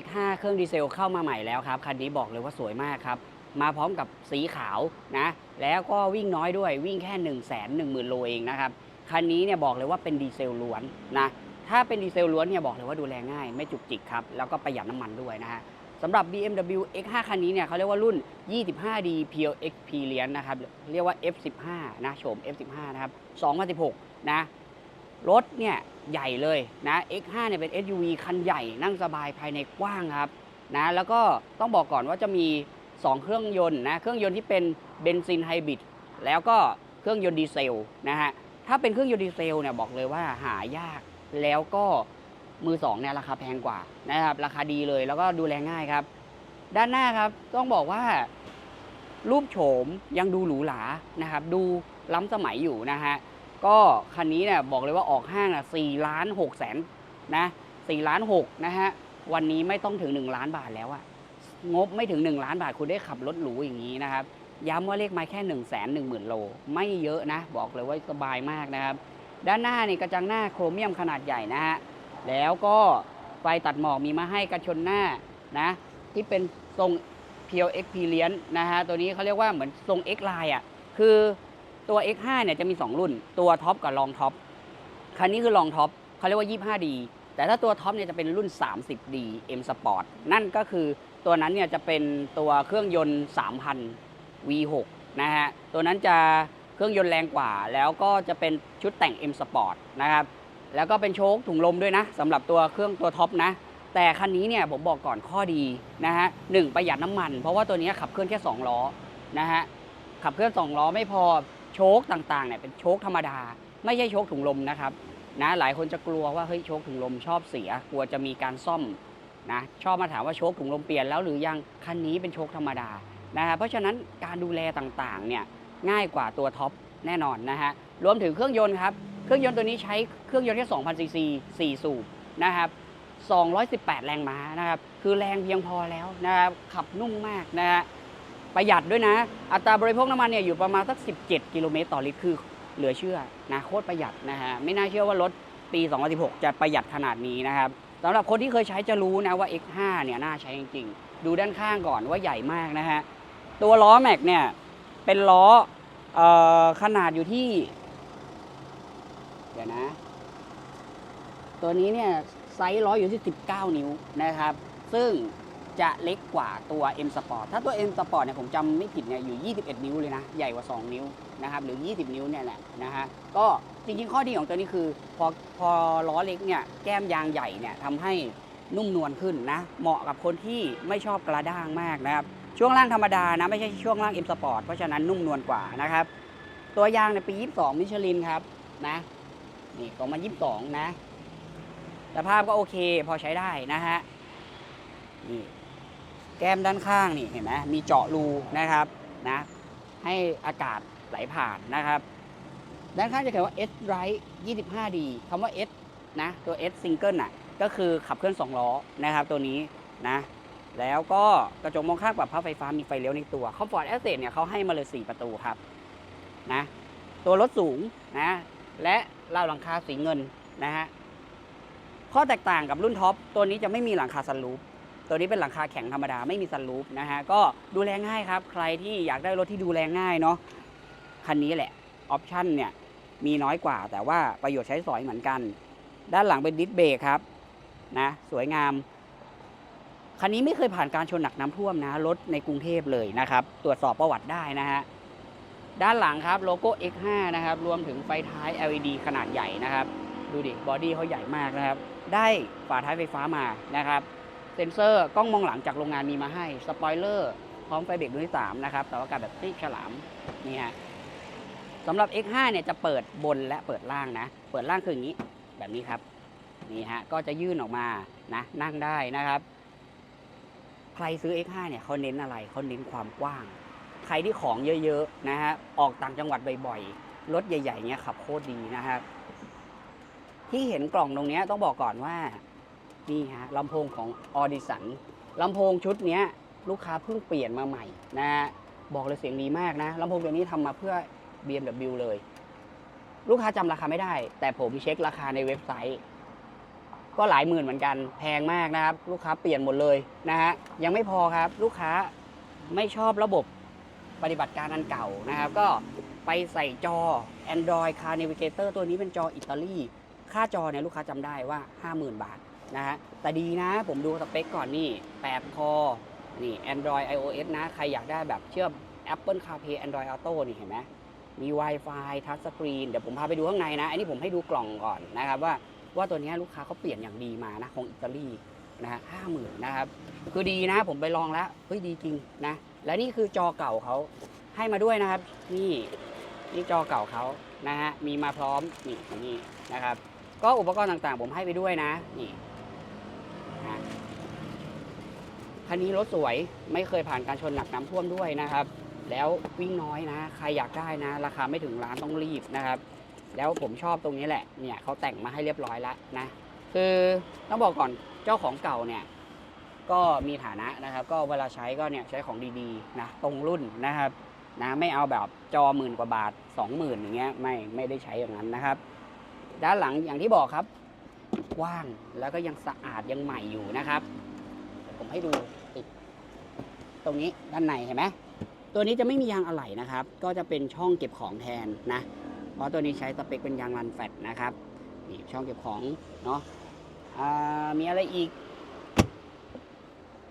X5 เครื่องดีเซลเข้ามาใหม่แล้วครับ คันนี้บอกเลยว่าสวยมากครับ มาพร้อมกับสีขาวนะ แล้วก็วิ่งน้อยด้วยวิ่งแค่ 1 1 0 0 0 0โลเองนะครับ คันนี้เนี่ยบอกเลยว่าเป็นดีเซลล้วนนะ ถ้าเป็นดีเซลล้วนเนี่ยบอกเลยว่าดูแลง่าย ไม่จุกจิกครับ แล้วก็ประหยัดน้ำมันด้วยนะฮะสำหรับ BMW X5 คันนี้เนี่ยเขาเรียกว่ารุ่น 25D Pure Experience นะครับ เรียกว่า F15 นะโฉม F15 นะครับ 2016 นะ รถเนี่ย ใหญ่เลยนะ X5 เนี่ยเป็น SUV คันใหญ่นั่งสบายภายในกว้างครับนะแล้วก็ต้องบอกก่อนว่าจะมี 2 เครื่องยนต์นะเครื่องยนต์ที่เป็นเบนซินไฮบริดแล้วก็เครื่องยนต์ดีเซลนะฮะถ้าเป็นเครื่องยนต์ดีเซลเนี่ยบอกเลยว่าหายากแล้วก็มือสองเนี่ยราคาแพงกว่านะครับราคาดีเลยแล้วก็ดูแลง่ายครับ ด้านหน้าครับต้องบอกว่า รูปโฉมยังดูหรูหรานะครับ ดูล้ำสมัยอยู่นะฮะ ก็คันนี้เนี่ยบอกเลยว่าออกห้างอะสี่ล้านหกแสนนะสี่ล้านหกนะฮะ วันนี้ไม่ต้องถึง 1 ล้านบาทแล้วอะงบไม่ถึง 1 ล้านบาทคุณได้ขับรถหรูอย่างนี้นะครับ ย้ำว่าเลขไม้แค่ 1 1 0 0 0 0 โล ไม่เยอะนะ บอกเลยว่าสบายมากนะครับ ด้านหน้านี่กระจังหน้าโครเมียมขนาดใหญ่นะฮะ แล้วก็ไฟตัดหมอกมีมาให้กระชนหน้านะ ที่เป็นทรง p u r e Experience นนะฮะ ตัวนี้เขาเรียกว่าเหมือนทรง X Line อะ คือ ตัว X5 เนี่ยจะมี 2 รุ่น ตัวท็อปกับรองท็อป คันนี้คือรองท็อปเขาเรียกว่า 25D แต่ถ้าตัวท็อปเนี่ยจะเป็นรุ่น 30D M Sport นั่นก็คือตัวนั้นเนี่ยจะเป็นตัวเครื่องยนต์ 3,000 V6 นะฮะ ตัวนั้นจะเครื่องยนต์แรงกว่า แล้วก็จะเป็นชุดแต่ง M Sport นะครับ แล้วก็เป็นโชคถุงลมด้วยนะสำหรับตัวเครื่องตัวท็อปนะ แต่คันนี้เนี่ยผมบอกก่อนข้อดีนะฮะหนึ่งประหยัดน้ำมัน เพราะว่าตัวนี้ขับเคลื่อนแค่ 2 ล้อนะฮะ ขับเคลื่อน 2 ล้อไม่พอ โชคต่างๆเนี่ยเป็นโชคธรรมดา ไม่ใช่โชคถุงลมนะครับนะหลายคนจะกลัวว่าเฮ้ยโชคถุงลมชอบเสีย กลัวจะมีการซ่อมนะชอบมาถามว่าโชคถุงลมเปลี่ยนแล้วหรือยังคันนี้เป็นโชคธรรมดานะฮะเพราะฉะนั้นการดูแลต่างๆเนี่ยง่ายกว่าตัวท็อปแน่นอนนะฮะรวมถึงเครื่องยนต์ครับเครื่องยนต์ตัวนี้ใช้เครื่องยนต์แค่2,000ซีซี4สูบนะครับ218 แรงม้านะครับคือแรงเพียงพอแล้วนะครับขับนุ่มมากนะฮะ ประหยัดด้วยนะ อัตราบริโภคน้ำมันเนี่ยอยู่ประมาณสัก 17 กิโลเมตรต่อลิตรคือเหลือเชื่อนะโคตรประหยัดนะฮะไม่น่าเชื่อว่ารถปี 2016 จะประหยัดขนาดนี้นะครับสำหรับคนที่เคยใช้จะรู้นะว่า X5 เนี่ยน่าใช้จริงๆ ดูด้านข้างก่อนว่าใหญ่มากนะฮะตัวล้อแม็กเนี่ยเป็นล้ออขนาดอยู่ที่ เดี๋ยวนะ ตัวนี้เนี่ยไซส์ล้ออยู่ที่ 19 นิ้วนะครับ ซึ่ง จะเล็กกว่าตัว M Sport ถ้าตัว M Sport เนี่ยผมจำไม่ผิดเนี่ยอยู่ 21 นิ้วเลยนะ ใหญ่กว่า 2 นิ้วนะครับหรือ 20 นิ้วเนี่ยแหละนะฮะก็จริงๆ ข้อดีของตัวนี้คือ พอพอล้อเล็กเนี่ยแก้มยางใหญ่เนี่ยทำให้นุ่มนวลขึ้นนะ เหมาะกับคนที่ไม่ชอบกระด้างมากนะครับ ช่วงล่างธรรมดานะ ไม่ใช่ช่วงล่าง M Sport เพราะฉะนั้นนุ่มนวลกว่านะครับ ตัวยางในยปี 22 มิชลินครับนะนี่ของมัน22 นะสภาพก็โอเคพอใช้ได้นะฮะนี่ แก้มด้านข้างนี่เห็นไหมมีเจาะรูนะครับนะให้อากาศไหลผ่านนะครับ ด้านข้างจะเขียนว่า S Drive 25D คำว่า S นะตัว S Single น่ะก็คือขับเคลื่อน2ล้อนะครับตัวนี้นะแล้วก็กระจกมองข้างปรับพับไฟฟ้ามีไฟเลี้ยวในตัว Comfort Access เนี่ยเขาให้มาเลย 4 ประตูครับนะตัวรถสูงนะและราวหลังคาสีเงินนะฮะข้อแตกต่างกับรุ่นท็อปตัวนี้จะไม่มีหลังคาซันรูฟ ตัวนี้เป็นหลังคาแข็งธรรมดาไม่มีซันรูฟนะฮะก็ดูแลง่ายครับ ใครที่อยากได้รถที่ดูแลง่ายเนาะคันนี้แหละออปชั่นเนี่ยมีน้อยกว่า แต่ว่าประโยชน์ใช้สอยเหมือนกัน ด้านหลังเป็นดิสเบรกครับนะสวยงาม คันนี้ไม่เคยผ่านการชนหนักน้ำท่วมนะรถในกรุงเทพเลยนะครับ ตรวจสอบประวัติได้นะฮะด้านหลังครับโลโก้ X5 นะครับ รวมถึงไฟท้าย LED ขนาดใหญ่นะครับ ดูดิ บอดี้เขาใหญ่มากนะครับ ได้ฝาท้ายไฟฟ้ามานะครับ เซ็นเซอร์กล้องมองหลังจากโรงงานมีมาให้สปอยเลอร์พร้อมไฟเบรกดวงที่3นะครับเสาอากาศแบบซีกฉลามนี่ฮะสำหรับ X5 เนี่ยจะเปิดบนและเปิดล่างนะ เปิดล่างคืออย่างนี้แบบนี้ครับนี่ฮะก็จะยื่นออกมานะนั่งได้นะครับ ใครซื้อ X5 เนี่ยเขาเน้นอะไรเขาเน้นความกว้าง ใครที่ของเยอะๆนะฮะออกต่างจังหวัดบ่อยๆรถใหญ่ๆเนี้ยขับโคตรดีนะครับที่เห็นกล่องตรงนี้ต้องบอกก่อนว่า นี่ฮะลำโพงของออดิสันลำโพงชุดนี้ลูกค้าเพิ่งเปลี่ยนมาใหม่นะฮะบอกเลยเสียงดีมากนะลำโพงตัวนี้ทำมาเพื่อ BMW เลย ลูกค้าจำราคาไม่ได้ แต่ผมเช็คราคาในเว็บไซต์ ก็หลายหมื่นเหมือนกันแพงมากนะครับ ลูกค้าเปลี่ยนหมดเลยนะฮะยังไม่พอครับ ลูกค้าไม่ชอบระบบปฏิบัติการอันเก่านะครับ ก็ไปใส่จอ Android Car Navigator ตัวนี้เป็นจออิตาลี ค่าจอเนี่ยลูกค้าจำได้ว่า 50,000 บาท นะฮะแต่ดีนะผมดูสเปคก่อนนี่8คอนี่ Android iOS นะ ใครอยากได้แบบเชื่อม Apple CarPlay Android Auto นี่เห็นไหมมี Wi-Fi Touch Screen เดี๋ยวผมพาไปดูข้างในนะ อันนี้ผมให้ดูกล่องก่อนนะครับว่าว่าตัวนี้ลูกค้าเขาเปลี่ยนอย่างดีมานะของอิตาลีนะฮะห้าหมื่นนะครับ คือดีนะผมไปลองแล้ว เฮ้ยดีจริงนะ และนี่คือจอเก่าเขาให้มาด้วยนะครับ นี่นี่จอเก่าเขานะฮะมีมาพร้อมนี่นี่นะครับ ก็อุปกรณ์ต่างๆ ผมให้ไปด้วยนะนี่นะ คันนี้รถสวยไม่เคยผ่านการชนหนักน้ำท่วมด้วยนะครับ แล้ววิ่งน้อยนะ ใครอยากได้นะ ราคาไม่ถึงล้านต้องรีบนะครับ แล้วผมชอบตรงนี้แหละ เนี่ยเขาแต่งมาให้เรียบร้อยแล้วนะ คือต้องบอกก่อนเจ้าของเก่าเนี่ยก็มีฐานะนะครับ ก็เวลาใช้ก็เนี่ยใช้ของดีๆนะตรงรุ่นนะครับนะไม่เอาแบบจอหมื่นกว่าบาท 20,000อย่างเงี้ยไม่ไม่ได้ใช้อย่างนั้นนะครับ ด้านหลังอย่างที่บอกครับกว้างแล้วก็ยังสะอาดยังใหม่อยู่นะครับ ผมให้ดูติดตรงนี้ด้านในเห็นไหมตัวนี้จะไม่มียางอะไหล่นะครับ ก็จะเป็นช่องเก็บของแทนนะ เพราะตัวนี้ใช้สเปคเป็นยางรันแฟตนะครับนี่ช่องเก็บของเนาะมีอะไรอีก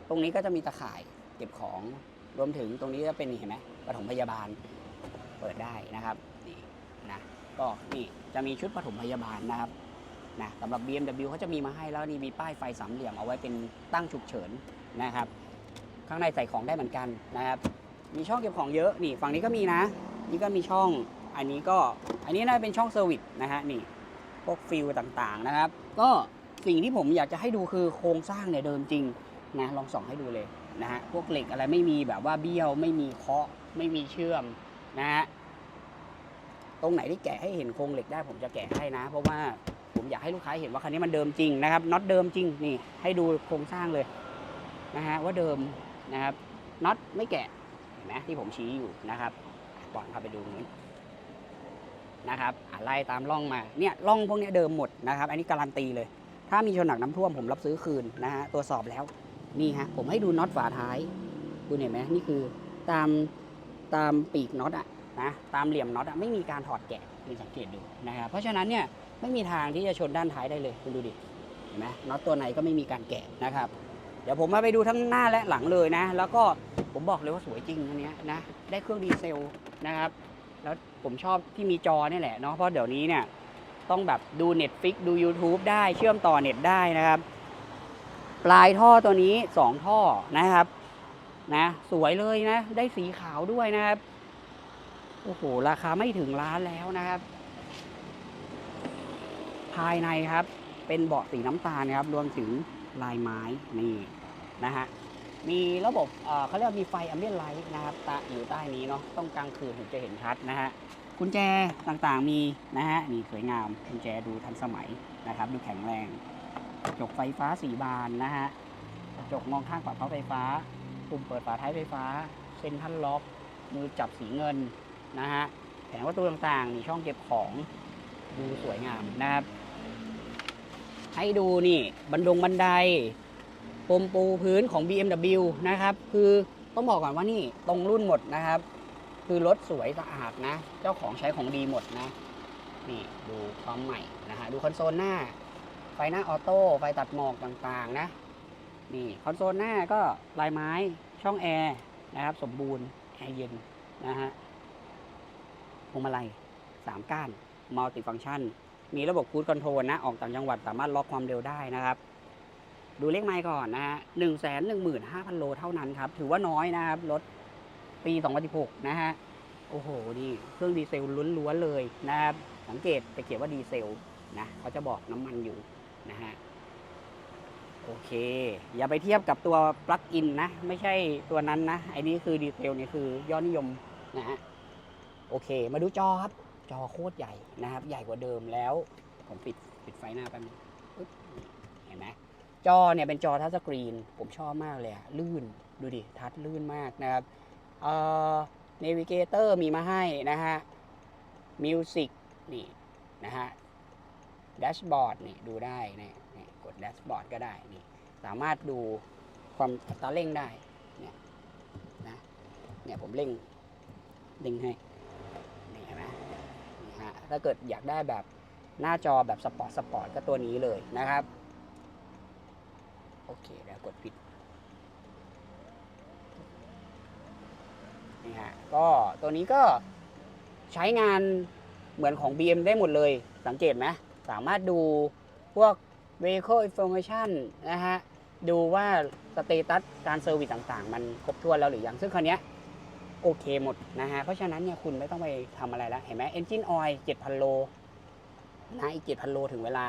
ตรงนี้ก็จะมีตะข่ายเก็บของรวมถึงตรงนี้จะเป็นเห็นไหมปฐมพยาบาลเปิดได้นะครับนี่นะก็นี่จะมีชุดปฐมพยาบาลนะครับ นะสำหรับ BMW เขาจะมีมาให้แล้วนี่มีป้ายไฟสามเหลี่ยมเอาไว้เป็นตั้งฉุกเฉินนะครับ ข้างในใส่ของได้เหมือนกันนะครับ มีช่องเก็บของเยอะนี่ฝั่งนี้ก็มีนะ นี่ก็มีช่องอันนี้ก็อันนี้น่าจะเป็นช่องเซอร์วิสนะฮะนี่พวกฟิลต่างๆนะครับ ก็สิ่งที่ผมอยากจะให้ดูคือโครงสร้างเนี่ยเดิมจริงนะลองส่องให้ดูเลยนะฮะพวกเหล็กอะไรไม่มีแบบว่าเบี้ยวไม่มีเคาะไม่มีเชื่อมนะฮะตรงไหนที่แกะให้เห็นโครงเหล็กได้ผมจะแกะให้นะ เพราะว่า อยากให้ลูกค้าเห็นว่าคันนี้มันเดิมจริงนะครับน็อตเดิมจริงนี่ให้ดูโครงสร้างเลยนะฮะว่าเดิมนะครับน็อตไม่แกะเห็นไหมที่ผมชี้อยู่นะครับก่อนพาไปดูนี้นะครับอะไล่ตามร่องมาเนี่ยร่องพวกนี้เดิมหมดนะครับ อันนี้การันตีเลย ถ้ามีชนหนักน้ำท่วมผมรับซื้อคืนนะฮะตรวจสอบแล้วนี่ฮะผมให้ดูน็อตฝาท้ายคุณเห็นไหมนี่คือตามตามปีกน็อตอะนะตามเหลี่ยมน็อตอะไม่มีการถอดแกะคุณสังเกตดูนะครับเพราะฉะนั้นเนี่ย ไม่มีทางที่จะชนด้านท้ายได้เลยคุณดูดิเห็นไหมน็อตตัวไหนก็ไม่มีการแกะนะครับ เดี๋ยวผมมาไปดูทั้งหน้าและหลังเลยนะ แล้วก็ผมบอกเลยว่าสวยจริงอันนี้นะได้เครื่องดีเซลนะครับ แล้วผมชอบที่มีจอนี่แหละเนาะเพราะเดี๋ยวนี้เนี่ยต้องแบบดู Netflix ดู YouTube ได้เชื่อมต่อเน็ตได้นะครับ ปลายท่อตัวนี้ 2 ท่อนะครับนะสวยเลยนะ ได้สีขาวด้วยนะครับ โอ้โห ราคาไม่ถึงล้านแล้วนะครับ ภายในครับ เป็นเบาะสีน้ำตาลนะครับ รวมถึงลายไม้นี่นะฮะมีระบบเขาเรียกว่ามีไฟอมเบียนไลท์นะครับตาอยู่ใต้นี้เนาะต้องกลางคืนถึงจะเห็นชัดนะฮะกุญแจต่างๆมีนะฮะนี่สวยงามกุญแจดูทันสมัยนะครับ ดูแข็งแรงกระจกไฟฟ้าสีบานนะฮะกระจกมองข้างปรับเพาไฟฟ้าปุ่มเปิดฝาท้ายไฟฟ้าเซ็นทรัลล็อกมือจับสีเงินนะฮะแผงประตูต่างๆมีช่องเก็บของดูสวยงามนะครับ ให้ดูนี่บันดงบันไดปมปูพื้นของ BMW นะครับ คือต้องบอกก่อนว่านี่ตรงรุ่นหมดนะครับ คือรถสวยสะอาดนะ เจ้าของใช้ของดีหมดนะ นี่ดูความใหม่นะฮะดูคอนโซลหน้า ไฟหน้าออโต้ไฟตัดหมอกต่างๆนะ นี่คอนโซลหน้าก็ลายไม้ช่องแอร์นะครับ สมบูรณ์แอร์เย็นนะฮะพวงมาลัยสามก้านมัลติฟัง c t ชัน มีระบบคูดคอนโทรลนะ ออกต่างจังหวัดสามารถล็อกความเร็วได้นะครับ ดูเลขไมล์ก่อนนะฮะหนึ่งแสนหนึ่งหมื่นห้าพันโลเท่านั้นครับ ถือว่าน้อยนะครับ รถปีสองพันสิบหกนะฮะ โอ้โห นี่เครื่องดีเซลล้วนๆเลยนะครับ สังเกตจะเขียนว่าดีเซลนะเขาจะบอกน้ำมันอยู่นะฮะ โอเค อย่าไปเทียบกับตัวปลั๊กอินนะ ไม่ใช่ตัวนั้นนะไอ้นี่คือดีเซลนี่คือยอดนิยมนะฮะ โอเค มาดูจอครับ จอโคตรใหญ่นะครับ ใหญ่กว่าเดิมแล้ว ผมปิดปิดไฟหน้าแป๊บนึงเห็นไหมจอเนี่ยเป็นจอทัชสกรีน ผมชอบมากเลยอะลื่นดูดิ ทัชลื่นมากนะครับเอ่อเนวิเกเตอร์มีมาให้นะฮะมิวสิกนี่นะฮะแดชบอร์ดนี่ดูได้นี่นี่กดดแดชบอร์ดก็ได้นี่สามารถดูความอัตราเร่งได้เนี่ยนะเนี่ยผมเร่งเร่งให้นี่เห็นไหมนี่ฮะ ถ้าเกิดอยากได้แบบหน้าจอแบบสปอร์ตสปอร์ตก็ตัวนี้เลยนะครับ โอเคเดี๋ยวกดปิดนี่ฮะก็ตัวนี้ก็ใช้งานเหมือนของ BM ได้หมดเลย สังเกตไหมสามารถดูพวก vehicle information นะฮะ ดูว่าสเตตัสการเซอร์วิสต่างๆ มันครบถ้วนแล้วหรือยัง ซึ่งคันนี้ โอเคหมดนะฮะ เพราะฉะนั้นเนี่ยคุณไม่ต้องไปทำอะไรแล้ว เห็นไหม engine oil 7,000โลนะอีก7,000โลถึงเวลา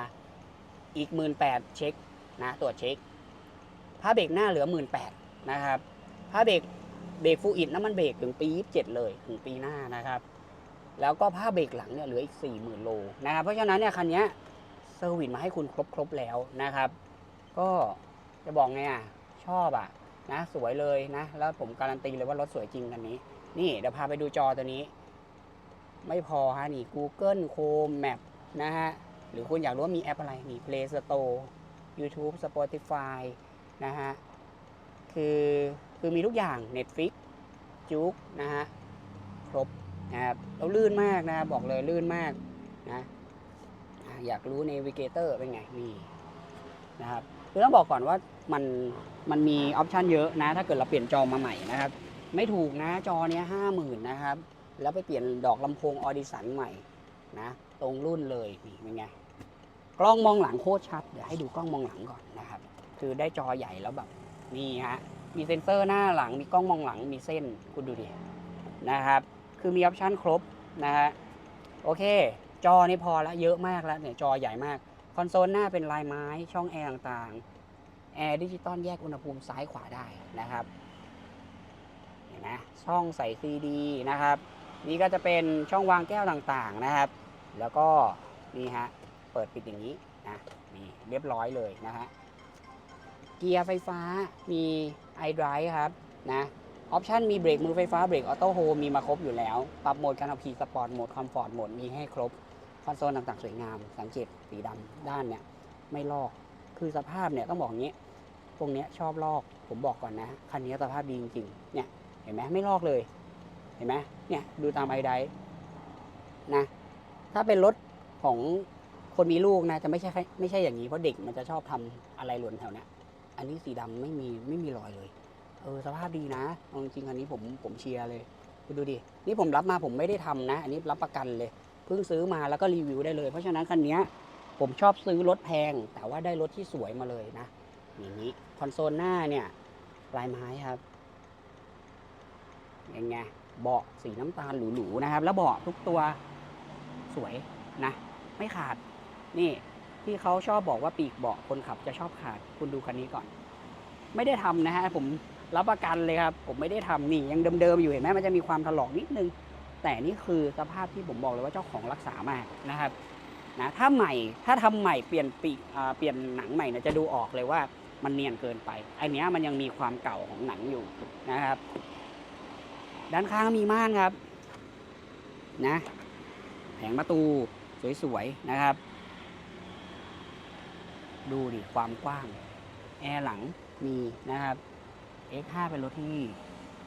อีก18,000เช็คนะตรวจเช็คผ้าเบรกหน้าเหลือ18,000นะครับผ้าเบรกเบรกฟูอิดน้ำมันเบรกถึงปี27เจ็ดเลยถึงปีหน้านะครับ แล้วก็ผ้าเบรกหลังเนี่ยเหลืออีก40,000โลนะครับเพราะฉะนั้นเนี่ยคันเนี้ยเซอร์วิสมาให้คุณครบๆแล้วนะครับ ก็จะบอกไงอะชอบอะ นะสวยเลยนะ แล้วผมการันตีเลยว่ารถสวยจริงคันนี้ นี่เดี๋ยวพาไปดูจอตัวนี้ ไม่พอฮะนี่ Google Chrome Map นะฮะ หรือคุณอยากรู้ว่ามีแอปอะไรมี Play Store YouTube Spotify นะฮะ คือคือมีทุกอย่าง Netflix จุกนะฮะ ครบนะครับแล้วลื่นมากนะบอกเลยลื่นมากนะอะอยากรู้ Navigator เป็นไง นี่นะครับ คือต้องบอกก่อนว่ามันมันมีออปชันเยอะนะ ถ้าเกิดเราเปลี่ยนจอมาใหม่นะครับ ไม่ถูกนะจอเนี้ยห้าหมื่นนะครับ แล้วไปเปลี่ยนดอกลำโพงออดิสันใหม่นะ ตรงรุ่นเลยนี่เป็นไงกล้องมองหลังโคตรชัด เดี๋ยวให้ดูกล้องมองหลังก่อนนะครับ คือได้จอใหญ่แล้วแบบนี่ฮะมีเซ็นเซอร์หน้าหลังมีกล้องมองหลังมีเส้นคุณดูดินะครับ คือมีออปชันครบนะฮะโอเค จอนี่พอแล้วเยอะมากแล้วเนี่ยจอใหญ่มาก คอนโซลหน้าเป็นลายไม้ช่องแอร์ต่างๆแอร์ดิจิตอลแยกอุณหภูมิซ้ายขวาได้นะครับเห็นไหมช่องใส่ซีดีนะครับ นี่ก็จะเป็นช่องวางแก้วต่างๆนะครับ แล้วก็นี่ฮะเปิดปิดอย่างนี้นะนี่เรียบร้อยเลยนะฮะเกียร์ไฟฟ้ามี iDrive ครับนะออปชันมีเบรกมือไฟฟ้าเบรกออโต้โฮมีมาครบอยู่แล้ว ปรับโหมดการขับขี่สปอร์ตโหมดคอมฟอร์ตโหมดมีให้ครบ คอนโซลต่างๆสวยงามสังเกตสีดำด้านเนี่ยไม่ลอกคือสภาพเนี่ยต้องบอกอย่างนี้ตรงเนี้ยชอบลอกผมบอกก่อนนะคันนี้สภาพดีจริงๆเนี่ยเห็นไหมไม่ลอกเลย เห็นไหมเนี่ยดูตามไอไดนะถ้าเป็นรถของคนมีลูกนะจะไม่ใช่ไม่ใช่อย่างนี้เพราะเด็กมันจะชอบทำอะไรหล่นแถวเนี้ยอันนี้สีดำไม่มีไม่มีรอยเลย เออสภาพดีนะจริงๆอันนี้ผมผมเชียร์เลยคุณดูดินี่ผมรับมาผมไม่ได้ทำนะ อันนี้รับประกันเลย เพิ่งซื้อมาแล้วก็รีวิวได้เลย เพราะฉะนั้นคันนี้ผมชอบซื้อรถแพง แต่ว่าได้รถที่สวยมาเลยนะอย่างนี้คอนโซลหน้าเนี่ยลายไม้ครับยังไงเบาะสีน้ำตาลหรูๆนะครับ แล้วเบาะทุกตัวสวยนะ ไม่ขาดนี่ที่เขาชอบบอกว่าปีกเบาะคนขับจะชอบขาด คุณดูคันนี้ก่อน ไม่ได้ทำนะฮะผมรับประกันเลยครับ ผมไม่ได้ทำนี่ยังเดิมๆอยู่เห็นไหมมันจะมีความถลอกนิดนึง แต่นี่คือสภาพที่ผมบอกเลยว่าเจ้าของรักษามากนะครับนะถ้าใหม่ถ้าทำใหม่เปลี่ยนปีเปลี่ยนหนังใหม่เนี่ยจะดูออกเลยว่ามันเนียนเกินไปอันเนี้ยมันยังมีความเก่าของหนังอยู่นะครับ ด้านข้างมีม่านครับนะแผงประตูสวยๆนะครับ ดูดิความกว้าง แอร์หลังมีนะครับ X5 เป็นรถที่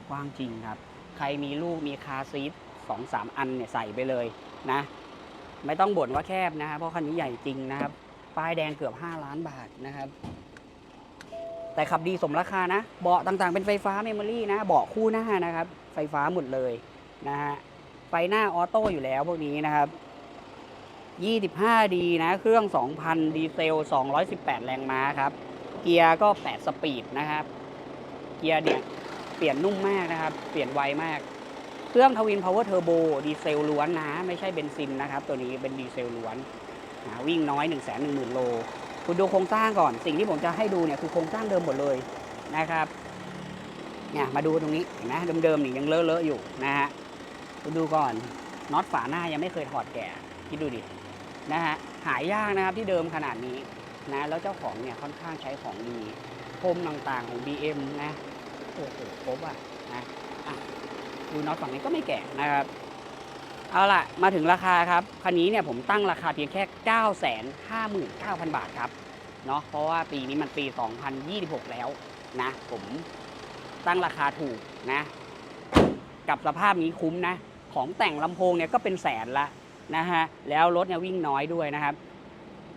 กว้างจริงครับ ใครมีลูกมีคาซีท สองสามอันเนี่ยใส่ไปเลยนะ ไม่ต้องบ่นว่าแคบนะครับเพราะคันนี้ใหญ่จริงนะครับ ป้ายแดงเกือบ 5 ล้านบาทนะครับ แต่ขับดีสมราคานะ เบาะต่างๆเป็นไฟฟ้าเมมโมรี่นะ เบาะคู่หน้านะครับ ไฟฟ้าหมดเลยนะฮะ ไฟหน้าออโต้อยู่แล้วพวกนี้นะครับ 25ดีนะ เครื่อง 2,000 ดีเซล 218 แรงม้าครับ เกียร์ก็ 8 สปีดนะครับ เกียร์เนี่ยเปลี่ยนนุ่มมากนะครับ เปลี่ยนไวมาก เครื่องทวินพาวเวอร์เทอร์โบดีเซลล้วนนะ ไม่ใช่เบนซินนะครับ ตัวนี้เป็นดีเซลล้วนนะวิ่งน้อย 1 1 0 0 0 0 โล คุณดูโครงสร้างก่อน สิ่งที่ผมจะให้ดูเนี่ยคือโครงสร้างเดิมหมดเลยนะครับเนี่ยมาดูตรงนี้เห็นไหมเดิมๆนี่ยังเลอะๆอยู่นะฮะคุณดูก่อนน็อตฝาหน้ายังไม่เคยถอดแกะคิดดูดินะฮะหายากนะครับที่เดิมขนาดนี้นะแล้วเจ้าของเนี่ยค่อนข้างใช้ของดีพรมต่างๆของ BM นะโอ้โหครบอะนะอะ ดูน็อตฝั่งนี้ก็ไม่แก่นะครับ เอาล่ะ มาถึงราคาครับ คันนี้เนี่ยผมตั้งราคาเพียงแค่ 9 5 9 0 0 0 บาทครับ เนาะเพราะว่าปีนี้มันปี 2026 แล้วนะ ผมตั้งราคาถูกนะ กับสภาพนี้คุ้มนะ ของแต่งลำโพงเนี่ยก็เป็นแสนละนะฮะ แล้วรถเนี่ยวิ่งน้อยด้วยนะครับ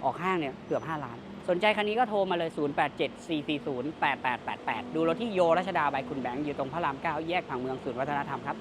ออกห้างเนี่ยเกือบ 5 ล้าน สนใจคันนี้ก็โทรมาเลย 0874408888 ดูรถที่โยรัชดาบายคุณแบงค์อยู่ตรงพระราม 9 แยกผังเมืองศูนย์วัฒนธรรมครับ